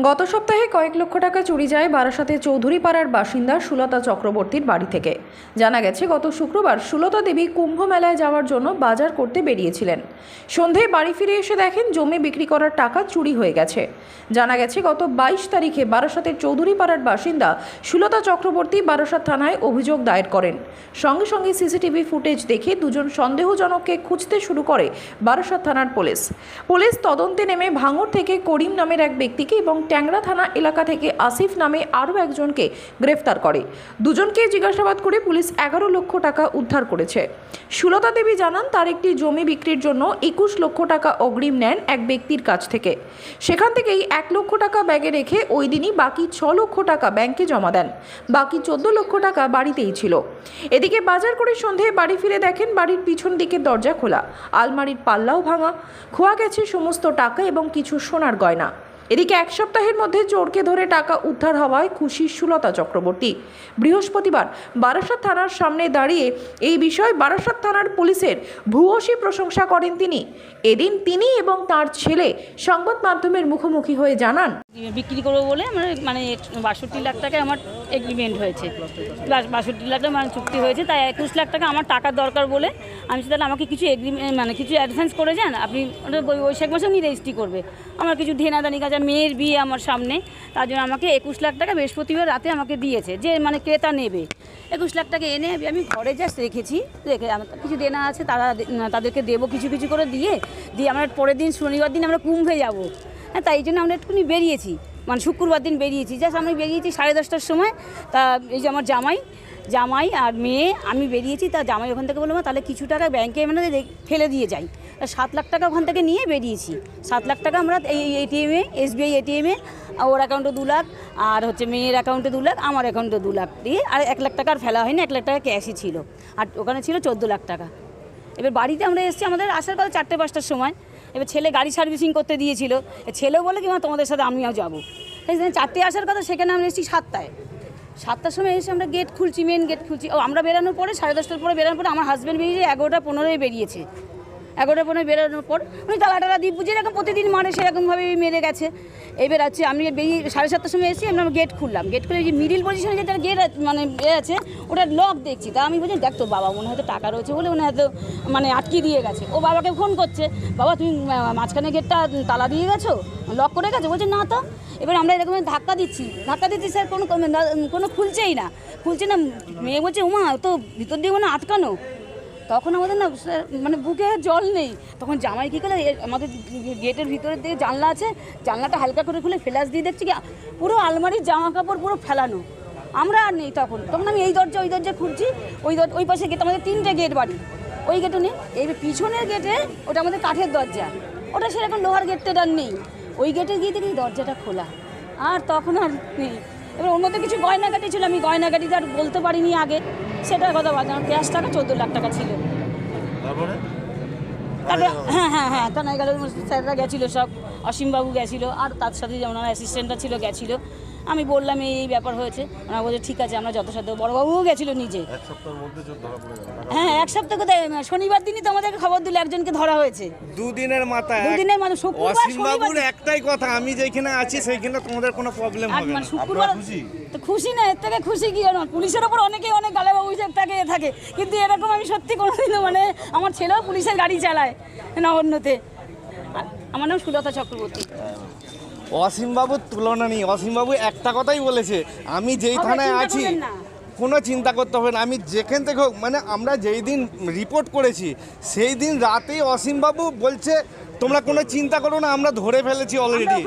গত সপ্তাহে কয়েক লক্ষ টাকা চুরি যায় বারাসাতে চৌধুরীপাড়ার বাসিন্দা সুলতা চক্রবর্তীর বাড়ি থেকে। জানা গেছে, গত শুক্রবার সুলতা দেবী কুম্ভ মেলায় যাওয়ার জন্য বাজার করতে বেরিয়েছিলেন। সন্ধেয় বাড়ি ফিরে এসে দেখেন, জমি বিক্রি করার টাকা চুরি হয়ে গেছে। জানা গেছে, গত বাইশ তারিখে বারাসাতের চৌধুরীপাড়ার বাসিন্দা সুলতা চক্রবর্তী বারাসাত থানায় অভিযোগ দায়ের করেন। সঙ্গে সঙ্গে সিসিটিভি ফুটেজ দেখে দুজন সন্দেহজনককে খুঁজতে শুরু করে বারাসাত থানার পুলিশ। পুলিশ তদন্তে নেমে ভাঙড় থেকে করিম নামের এক ব্যক্তিকে এবং ট্যাংরা থানা এলাকা থেকে আসিফ নামে আরও একজনকে গ্রেফতার করে। দুজনকে জিজ্ঞাসাবাদ করে পুলিশ এগারো লক্ষ টাকা উদ্ধার করেছে। সুলতা দেবী জানান, তার একটি জমি বিক্রির জন্য একুশ লক্ষ টাকা অগ্রিম নেন এক ব্যক্তির কাছ থেকে। সেখান থেকেই এক লক্ষ টাকা ব্যাগে রেখে ওই দিনই বাকি ছ লক্ষ টাকা ব্যাংকে জমা দেন। বাকি চোদ্দ লক্ষ টাকা বাড়িতেই ছিল। এদিকে বাজার করে সন্ধেয় বাড়ি ফিরে দেখেন, বাড়ির পিছন দিকের দরজা খোলা। আলমারির পাল্লাও ভাঙা। খোয়া গেছে সমস্ত টাকা এবং কিছু সোনার গয়না। এদিকে এক সপ্তাহের মধ্যে চোরকে ধরে টাকা উদ্ধার হওয়ায় খুশি সুলতা চক্রবর্তী। বৃহস্পতিবার বারাসাত থানার সামনে দাঁড়িয়ে এই বিষয়ে বারাসাত থানার পুলিশের ভূয়সী প্রশংসা করেন তিনি। এদিন তিনি এবং তার ছেলে সংবাদ মাধ্যমের মুখোমুখি হয়ে জানান, বিক্রি করব বলে আমার মানে বাষট্টি লাখ টাকা আমার এগ্রিমেন্ট হয়েছে। বাষট্টি লাখ টাকা মানে চুক্তি হয়েছে, তাই একুশ লাখ টাকা আমার টাকার দরকার বলে আমি তাহলে আমাকে কিছু এগ্রিমেন্ট মানে কিছু অ্যাডভান্স করে যান আপনি বৈশাখ মাসে উনি রেজিস্ট্রি করবে। আমার কিছু ধেনাদানি কাজ মেয়ের বিয়ে আমার সামনে, তার জন্য আমাকে একুশ লাখ টাকা বৃহস্পতিবার রাতে আমাকে দিয়েছে, যে মানে ক্রেতা নেবে। একুশ লাখ টাকা এনে আমি ঘরে জাস্ট রেখেছি, রেখে আমার কিছু দেনা আছে, তারা তাদেরকে দেবো কিছু কিছু করে দিয়ে দিয়ে আমরা পরের দিন শনিবার দিন আমরা কুম্ভে যাব। হ্যাঁ তাই জন্য আমরা একটুখানি বেরিয়েছি। মানে শুক্রবার দিন বেরিয়েছি। জাস্ট আমি বেরিয়েছি সাড়ে দশটার সময়। তা এই যে আমার জামাই জামাই আর মেয়ে, আমি বেরিয়েছি, তা জামাই ওখান থেকে বললাম তাহলে কিছু টাকা ব্যাংকে মানে ফেলে দিয়ে যাই। তা সাত লাখ টাকা ওখান থেকে নিয়ে বেরিয়েছি। সাত লাখ টাকা আমরা এই এটিএমে এসবিআই এটিএমে ওর অ্যাকাউন্টে দু লাখ, আর হচ্ছে মেয়ের অ্যাকাউন্টে দু লাখ, আমার অ্যাকাউন্টে দু লাখ দিয়ে, আর এক লাখ টাকা ফেলা হয়নি, এক লাখ টাকা ক্যাশই ছিল। আর ওখানে ছিল চোদ্দ লাখ টাকা। এবার বাড়িতে আমরা এসেছি, আমাদের আসার কথা চারটে পাঁচটার সময়। এবার ছেলে গাড়ি সার্ভিসিং করতে দিয়েছিল। ছেলে ছেলেও বলে কি, মা, তোমাদের সাথে আমিও যাব। চারটে আসার কথা, সেখানে আমরা এসেছি সাতটায়। সাতটার সময় এসে আমরা গেট খুলছি মেন গেট খুলছি। ও, আমরা বেরানোর পরে সাড়ে দশটার পরে বেরানোর পরে আমার হাজব্যান্ড বেরিয়েছে, এগারোটা পনেরোই বেরিয়েছে। এগারোটা পনেরো বেরোনোর পর উনি তালা টালা দিয়ে বুঝে প্রতিদিন মারে সেরকমভাবে মেরে গেছে। এবার আছে, আমি বেরিয়ে সাড়ে সাতটার সময় এসেছি, আমরা গেট খুললাম। গেট খুলে যে মিডিল পজিশনে যেটা গেট মানে এ আছে ওটা লক দেখছি। তা আমি বলছি, দেখ তো বাবা, মনে হয়তো টাকা রয়েছে বলে উনি হয়তো মানে আটকে দিয়ে গেছে। ও বাবাকে ফোন করছে, বাবা, তুমি মাঝখানে গেটটা তালা দিয়ে গেছো? লক করে গেছো? বলছে, না তো। এবার আমরা এরকম ধাক্কা দিচ্ছি। ধাক্কা দিচ্ছি স্যার, কোনো কোনো খুলছেই না। খুলছে না, মেয়ে বলছে, উমা, তো ভিতর দিয়ে মানে আটকানো। তখন আমাদের না মানে বুকে জল নেই। তখন জামাই কী করে আমাদের গেটের ভিতরের দিকে জানলা আছে, জানলাটা হালকা করে খুলে ফ্ল্যাশ দিয়ে দেখছি কি, পুরো আলমারির জামা কাপড় পুরো ফেলানো। আমরা আর নেই তখন। তখন আমি এই দরজা, ওই দরজা খুঁজছি, ওই দর, ওই পাশে গেট, আমাদের তিনটে গেট বাড়ি। ওই গেটও নেই, এই পিছনের গেটে ওটা আমাদের কাঠের দরজা। ওটা সেরকম লোহার গেটটা আর নেই। ওই গেটে গিয়ে দেখি দরজাটা খোলা। আর তখন আর নেই। এবার মধ্যে কিছু গয়নাগাটি ছিল, আমি গয়নাগাটিটা আর বলতে পারিনি আগে। সেটার কথা বাদ আমার ক্যাশ টাকা চোদ্দ লাখ টাকা ছিল। তারপরে? হ্যাঁ হ্যাঁ হ্যাঁ হ্যাঁ থানায় গেল স্যাররা গেছিল সব। অসীমবাবু গেছিল আর তার সাথে যে ওনার অ্যাসিস্ট্যান্টরা ছিল গেছিল। আমি বললাম এই ব্যাপার হয়েছে। ওনারা বলছে ঠিক আছে আমরা যথাসাধ্য। বড়োবাবুও গেছিল নিজে। হ্যাঁ এক সপ্তাহ কোথায়? শনিবার দিনই তো আমাদেরকে খবর দিল একজনকে ধরা হয়েছে। দুদিনের মাথায়। দুদিনের মানে শুক্রবার শনিবার একটাই কথা আমি যেখানে আছি সেইখানে তোমাদের কোনো প্রবলেম হবে মানে না শুক্রবার তো খুশি না এর থেকে খুশি কি না পুলিশের ওপর অনেকেই অনেক গালে অভিযোগ থাকে থাকে। কিন্তু এরকম আমি সত্যি কোনোদিনও মানে আমার ছেলেও পুলিশের গাড়ি চালায় না অন্যতে আমার নাম সুলতা চক্রবর্তী। অসীম বাবুর তুলনা নেই। অসীমবাবু একটা কথাই বলেছে আমি যেই থানায় আছি কোনো চিন্তা করতে হবে না। আমি যেখান থেকে হোক মানে আমরা যেই দিন রিপোর্ট করেছি সেই দিন রাতেই অসীম বাবু বলছে তোমরা কোনো চিন্তা করো না আমরা ধরে ফেলেছি অলরেডি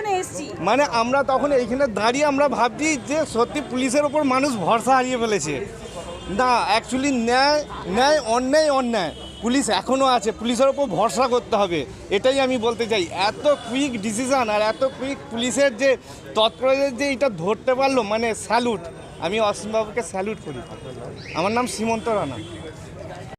মানে আমরা তখন এইখানে দাঁড়িয়ে আমরা ভাবছি যে সত্যি পুলিশের ওপর মানুষ ভরসা হারিয়ে ফেলেছে। না অ্যাকচুয়ালি ন্যায় ন্যায় অন্যায় অন্যায়। পুলিশ এখনও আছে, পুলিশের ওপর ভরসা করতে হবে। এটাই আমি বলতে চাই, এত কুইক ডিসিশান আর এত কুইক পুলিশের যে তৎপরতা যে এটা ধরতে পারল মানে স্যালুট আমি অসীমবাবুকে স্যালুট করি। আমার নাম সীমন্ত রানা।